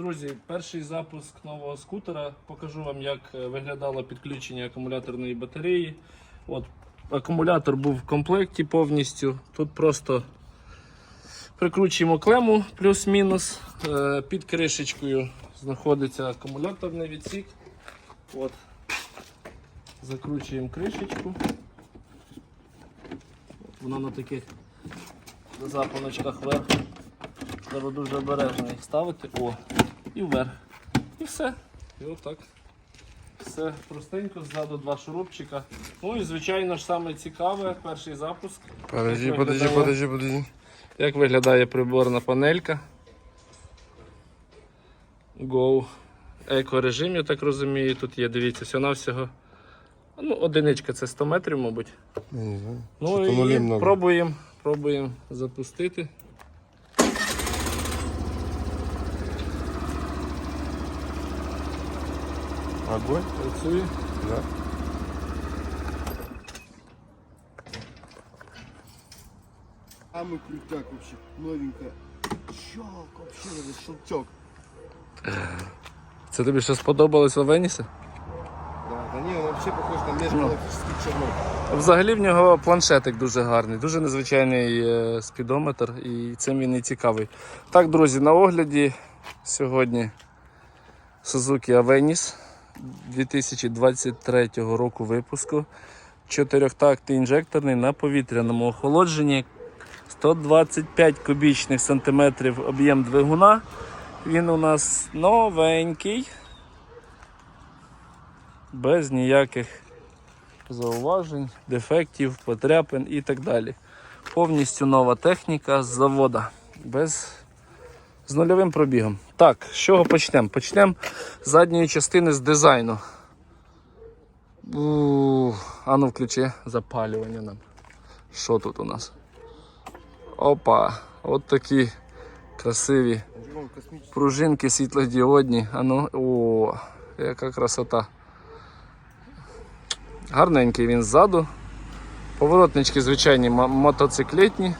Друзі, перший запуск нового скутера. Покажу вам, як е, виглядало підключення акумуляторної батареї. От, акумулятор був в комплекті повністю. Тут просто прикручуємо клему плюс-мінус. Е, Під кришечкою знаходиться акумуляторний відсік. От. Закручуємо кришечку. Вона на таких запоночках вверх. Треба дуже обережно їх ставити. О, і вверх. І все. І отак. Все простенько, ззаду два шурупчика. Ну і звичайно ж саме цікаве, перший запуск. Подожди, подожди, подожди, подожди. Як виглядає приборна панелька? Go. Еко-режим, я так розумію, тут є, дивіться, всього-навсього. Ну, одиничка це 100 метрів, мабуть. Я не знаю. Ну і пробуємо, пробуємо запустити. Огонь? Працює. Да. Самый крутяк вообще, новенькая. Щелк, вообще это шелчок. Це тобі що сподобалось у Веніса? Да, да не, он вообще похож на межгалактический чернок. Взагалі в нього планшетик дуже гарний, дуже незвичайний е, спідометр і цим він і цікавий. Так, друзі, на огляді сьогодні Suzuki Avenis 2023 року випуску. Чотирьохтактний інжекторний на повітряному охолодженні. 125 кубічних сантиметрів об'єм двигуна. Він у нас новенький. Без ніяких зауважень, дефектів, потряпин і так далі. Повністю нова техніка з завода. Без... З нульовим пробігом. Так, з чого почнемо? Почнемо з задньої частини з дизайну. У, а ну включи запалювання нам. Що тут у нас? Опа! От такі красиві пружинки світлодіодні. А ну, о, яка красота. Гарненький він ззаду. Поворотнички звичайні мотоциклетні.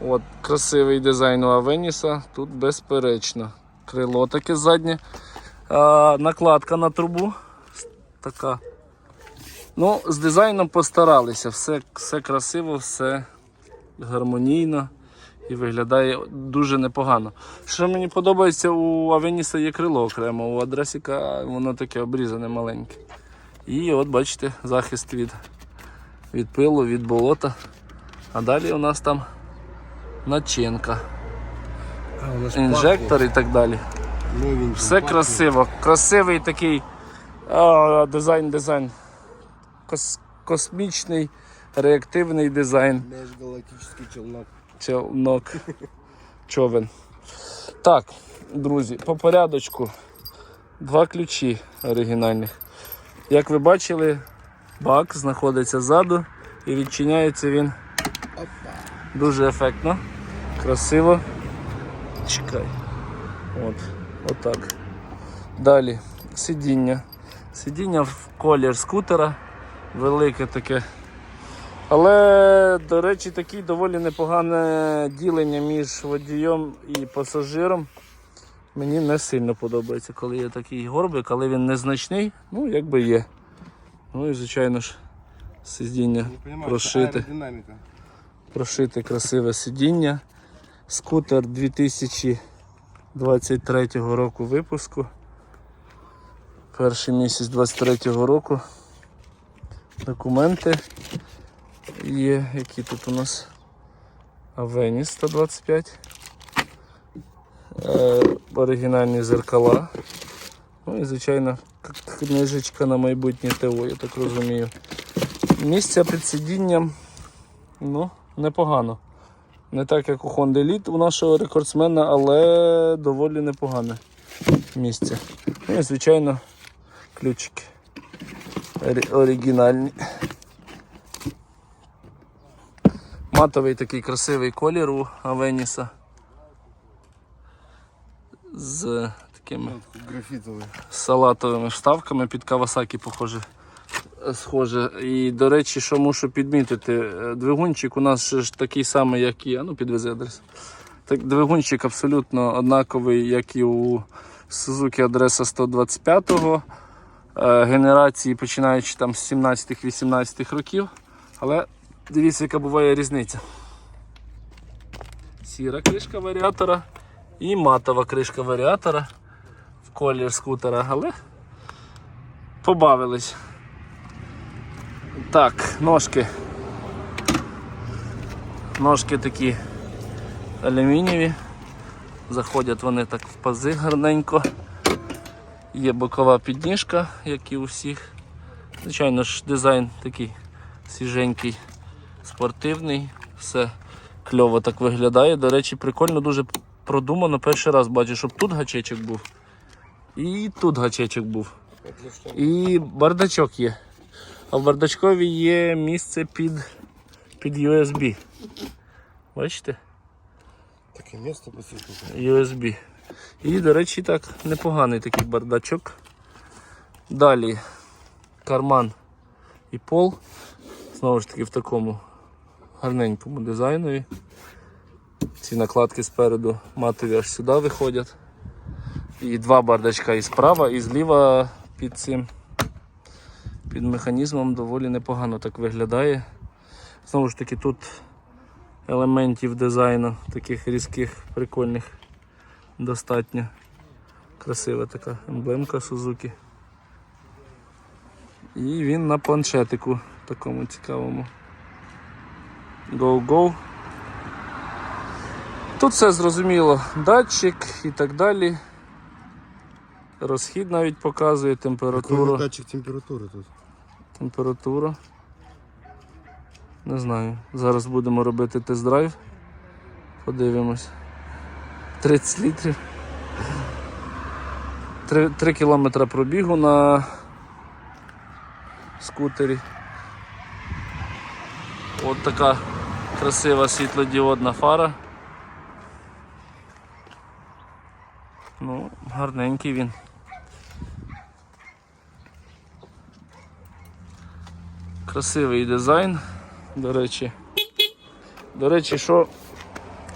От, красивий дизайн у Авеніса. Тут безперечно. Крило таке заднє. А, накладка на трубу. Така. Ну, з дизайном постаралися. Все, все красиво, все гармонійно і виглядає дуже непогано. Що мені подобається, у Авеніса є крило окремо, у Адресіка воно таке обрізане маленьке. І от бачите, захист від, від пилу, від болота. А далі у нас там начинка, інжектор і так далі. пахнет Все красиво. Красивий такий а, дизайн, дизайн. Кос, космічний, реактивний дизайн. Межгалактический челнок. Челнок. Човен. Так, друзі, по порядочку. Два ключі оригінальних. Як ви бачили, бак знаходиться ззаду і відчиняється він дуже ефектно, красиво. Чекай. От, отак. Далі сидіння. Сидіння в колір скутера. Велике таке але, до речі, таке доволі непогане ділення між водієм і пасажиром. Мені не сильно подобається, коли є такий горбик, але він незначний, ну якби є. Ну і звичайно ж, сидіння понимаю, прошите, прошите красиве сидіння. Скутер 2023 року випуску. Перший місяць 23 року. Документи є, які тут у нас Авеніс 125. Е, оригінальні зеркала. Ну і, звичайно, книжечка на майбутнє ТО, я так розумію. Місця під сидінням ну, непогано. Не так, як у Honda Elite у нашого рекордсмена, але доволі непогане місце. Ну і, звичайно, ключики оригінальні. Матовий такий красивий колір у Авеніса. З такими салатовими вставками під Кавасакі, похоже, схоже. І, до речі, що мушу підмітити, е, двигунчик у нас ж такий самий, як і. А ну підвези адрес. Так, двигунчик абсолютно однаковий, як і у Suzuki адреса 125-го. е, Генерації починаючи там з 17-18 років. Але дивіться, яка буває різниця. Сіра кришка варіатора і матова кришка варіатора в колір скутера, але побавились. Так, ножки. Ножки такі алюмінієві. Заходять вони так в пази гарненько. Є бокова підніжка, як і у всіх. Звичайно ж, дизайн такий свіженький, спортивний, все кльово так виглядає. До речі, прикольно, дуже продумано. Перший раз бачу, щоб тут гачечок був. І тут гачечок був. І бардачок є. А в бардачкові є місце під, під USB. Бачите? Таке місце посвітити. USB. І, до речі, так, непоганий такий бардачок. Далі карман і пол. Знову ж таки в такому гарненькому дизайнові. Ці накладки спереду матові аж сюди виходять. І два бардачка і справа, і зліва під цим під механізмом доволі непогано так виглядає. Знову ж таки, тут елементів дизайну, таких різких, прикольних, достатньо. Красива така емблемка Suzuki. І він на планшетику такому цікавому. Go-Go. Тут все зрозуміло, датчик і так далі. Розхід навіть показує температуру. Датчик температури тут. Температура. Не знаю. Зараз будемо робити тест-драйв. Подивимось. 30 літрів. 3, 3 кілометра пробігу на скутері. От така красива світлодіодна фара. Ну, гарненький він. Красивий дизайн, до речі. До речі, що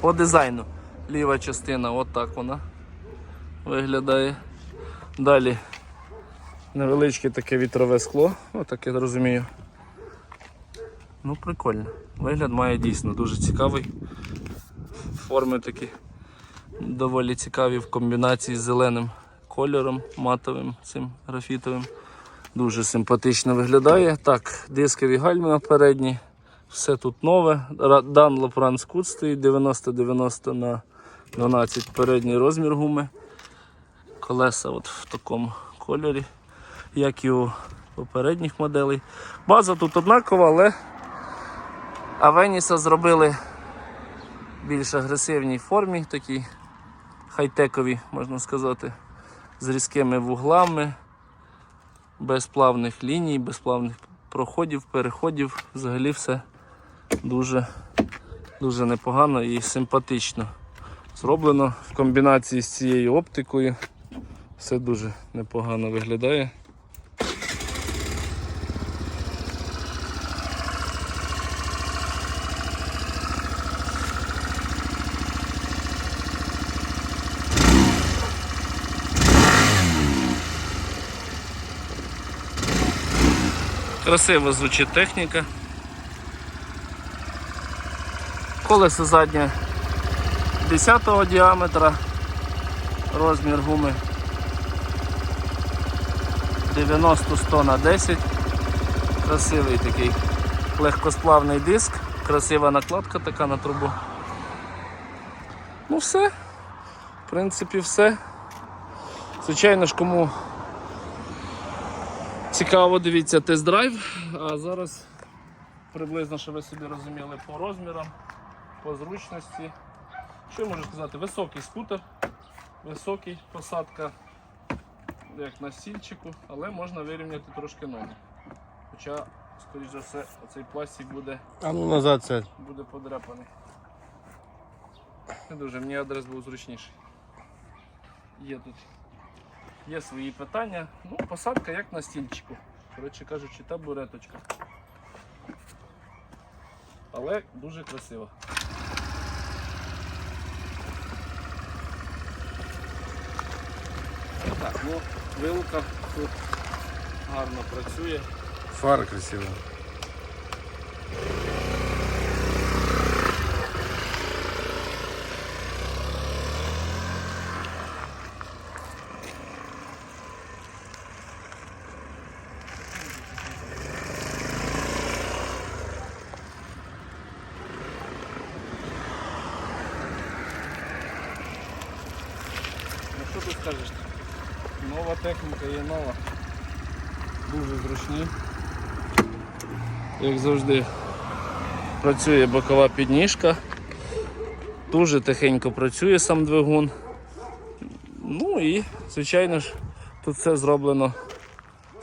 по дизайну ліва частина, от так вона виглядає. Далі невеличке таке вітрове скло, отак я розумію. Ну, прикольно. Вигляд має дійсно дуже цікавий. Форми такі доволі цікаві в комбінації з зеленим кольором, матовим цим графітовим. Дуже симпатично виглядає. Так, дискові гальми передні. Все тут нове. Dunlop Run Scoot стоїть 90-90 на 12 передній розмір гуми. Колеса от в такому кольорі, як і у попередніх моделей. База тут однакова, але Авеніса зробили в більш агресивній формі, такій хай-тековій, можна сказати, з різкими вуглами без плавних ліній, без плавних проходів, переходів. Взагалі все дуже, дуже непогано і симпатично зроблено в комбінації з цією оптикою. Все дуже непогано виглядає. Красиво звучить техніка. Колесо заднє 10 діаметра, розмір гуми 90-100 на 10. Красивий такий легкосплавний диск, красива накладка така на трубу. Ну все, в принципі, все. Звичайно ж, кому Цікаво, дивіться тест-драйв. А зараз приблизно, щоб ви собі розуміли по розмірам, по зручності. Що я можу сказати? Високий скутер, високий посадка, як на стільчику, але можна вирівняти трошки ноги. Хоча, скоріш за все, оцей пластик буде, А ну назад сядь. буде подряпаний. Не дуже, мені адрес був зручніший. Є тут Є свої питання. Ну, посадка як на стільчику. Коротше кажучи, табуреточка. Але дуже красиво. Так, ну, вилка тут гарно працює. Фара красивая. Ну що скажеш? Нова техніка є нова. Дуже зручні. Як завжди працює бокова підніжка. Дуже тихенько працює сам двигун. Ну і, звичайно ж, тут все зроблено,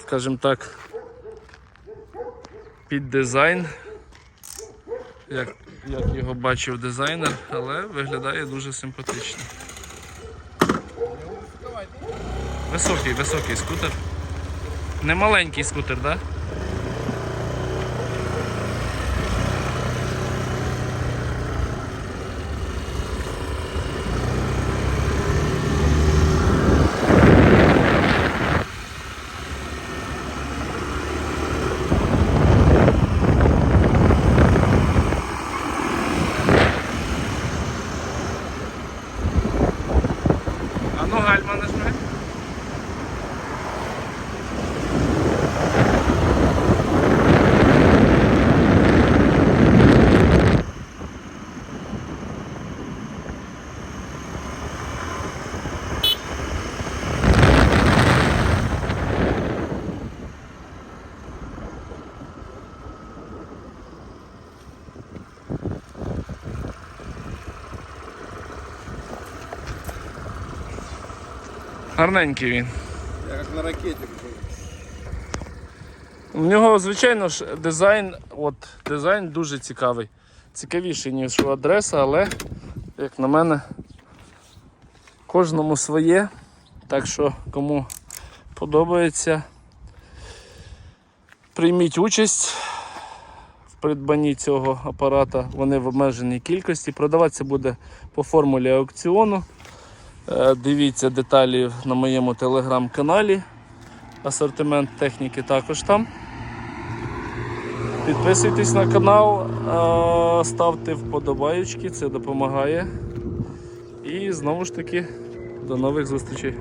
скажімо так, під дизайн. Як, як його бачив дизайнер, але виглядає дуже симпатично. Високий, високий скутер. Не маленький скутер, так? Да? А ну гальма нажми. Гарненький він. Я как на ракете. У нього, звичайно ж, дизайн, от, дизайн дуже цікавий. Цікавіший, ніж у адреса, але, як на мене, кожному своє. Так що, кому подобається, прийміть участь в придбанні цього апарата. Вони в обмеженій кількості. Продаватися буде по формулі аукціону. Е, Дивіться деталі на моєму телеграм-каналі. Асортимент техніки також там. Підписуйтесь на канал, е, ставте вподобайочки, це допомагає. І знову ж таки, до нових зустрічей.